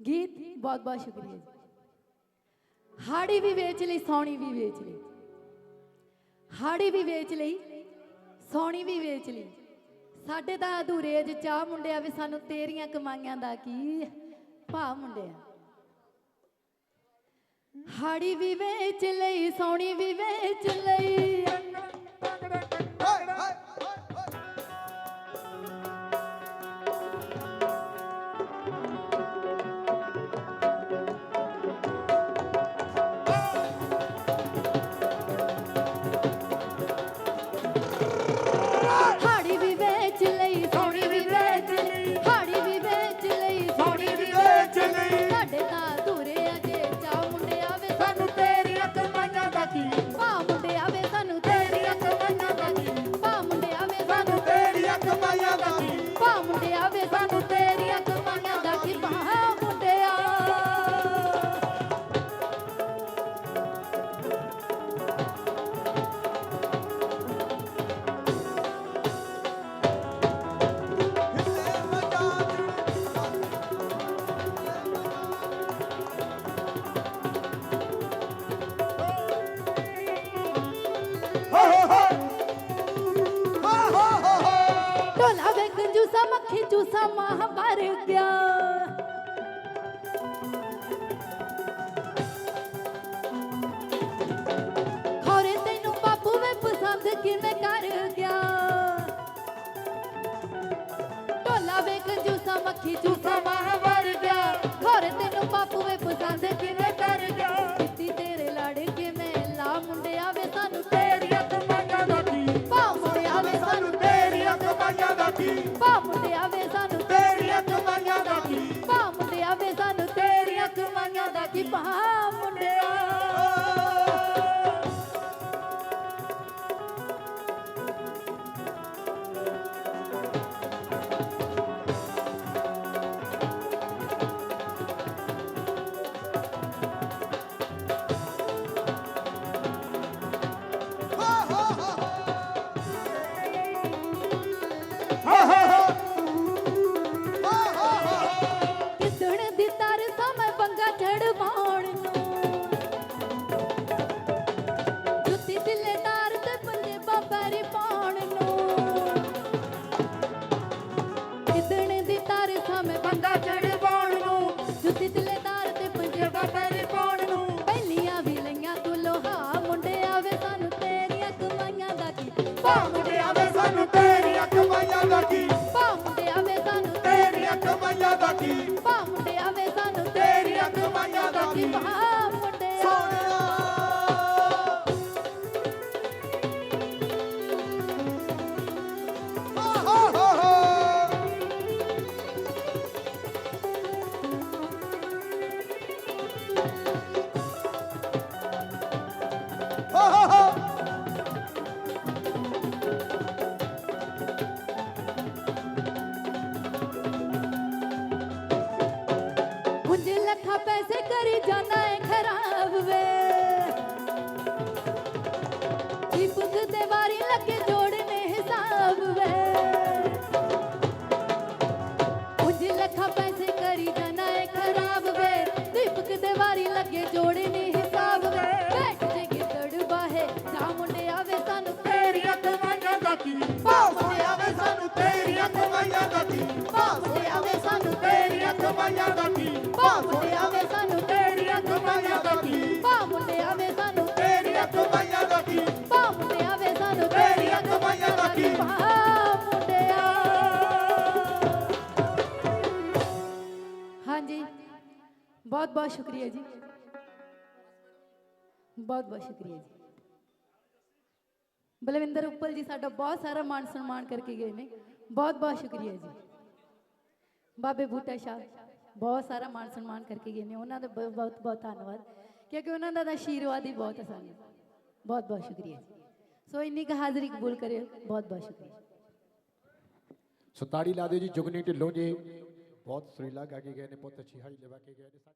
ਗੀਤ ਬਹੁਤ ਬਹੁਤ ਸ਼ੁਕਰੀਆ ਜੀ। ਹਾੜੀ ਵੀ ਵੇਚ ਲਈ, ਸੌਣੀ ਵੀ ਵੇਚ ਲਈ। ਹਾੜੀ ਵੀ ਵੇਚ ਲਈ, ਸੌਣੀ ਵੀ ਵੇਚ ਲਈ। ਸਾਡੇ ਤਾਂ ਅਧੂਰੇ ਅਜ ਚਾਹ ਮੁੰਡਿਆ ਵੀ ਸਾਨੂੰ ਤੇਰੀਆਂ ਕਮਾਈਆਂ ਦਾ ਕੀ ਭਾ ਮੁੰਡਿਆ। ਹਾੜੀ ਵੀ ਵੇਚ ਲਈ, ਸੌਣੀ ਵੀ ਵੇਚ ਲਈ। ਮੱਖੀ ਭਰ ਗਿਆ। ਖੋਰੇ ਤੈਨੂੰ ਬਾਪੂ ਵੇ ਪਸੰਦ ਕਿਵੇਂ ਕਰ ਗਿਆ। ਢੋਲਾ ਵੇ ਕੰਜੂਸਾ ਮੱਖੀ ਚੂ Bye. ਕਿਦਣ ਦੀ ਤਰਸਾ ਮੈਂ ਬੰਗਾ ਚੜਵਾਉਣ ਨੂੰ, ਜੁੱਤੀ ਦਿਲਦਾਰ ਤੇ ਪੰਜੇ ਬਾਬਰੀ ਪਾਉਣ ਨੂੰ। ਪਹਿਲੀਆਂ ਵੀ ਲਈਆਂ ਤੂੰ ਲੋਹਾ ਮੁੰਡਿਆ ਵੇ ਸਾਨੂੰ ਤੇਰੀਆਂ ਕਮਾਈਆਂ ਦਾ ਕੀ? ਭਾ ਮੁੰਡਿਆ ਵੇ ਸਾਨੂੰ ਤੇਰੀਆਂ ਕਮਾਈਆਂ ਦਾ ਕੀ? ਭਾ ਮੁੰਡਿਆ ਵੇ ਸਾਨੂੰ ਤੇਰੀਆਂ ਕਮਾਈਆਂ ਦਾ ਕੀ? ਭਾ ਪੈਸੇ ਕਰੀ ਜਾਣਾ ਬਹੁਤ ਬਹੁਤ ਸ਼ੁਕਰੀਆ ਜੀ। ਬਹੁਤ ਬਹੁਤ ਸ਼ੁਕਰੀਆ ਜੀ। ਬਲਵਿੰਦਰ ਉੱਪਲ ਜੀ, ਸਾਡਾ ਬਹੁਤ ਸਾਰਾ ਮਾਨ ਸਨਮਾਨ ਕਰਕੇ ਗਏ ਨੇ। ਬਹੁਤ ਬਹੁਤ ਸ਼ੁਕਰੀਆ ਜੀ। ਬਾਬੇ ਬੂਟਾ ਸ਼ਾਹ ਬਹੁਤ ਸਾਰਾ ਮਾਨ ਸਨਮਾਨ ਕਰਕੇ ਗਏ ਨੇ। ਉਹਨਾਂ ਦਾ ਬਹੁਤ ਬਹੁਤ ਧੰਨਵਾਦ। ਕਿਉਂਕਿ ਉਹਨਾਂ ਦਾ ਆਸ਼ੀਰਵਾਦ ਹੀ ਬਹੁਤ ਹੈ ਬਹੁਤ ਬਹੁਤ ਸ਼ੁਕਰੀਆ ਜੀ। ਸੋ ਇੰਨੀ ਕੁ ਹਾਜ਼ਰੀ ਕਬੂਲ ਕਰਿਓ। ਬਹੁਤ ਬਹੁਤ ਸ਼ੁਕਰੀਆ। ਸੋ ਤਾੜੀ ਲਾ ਦਿਓ ਜੀ, ਜੁਗਨੀ ਢਿੱਲੋਂ ਜੀ। ਬਹੁਤ ਸੁਰੀਲਾ ਗਾ ਕੇ ਗਏ ਨੇ, ਬਹੁਤ ਅੱਛੀ ਹਾਈ ਲਵਾ ਕੇ ਗਏ ਨੇ।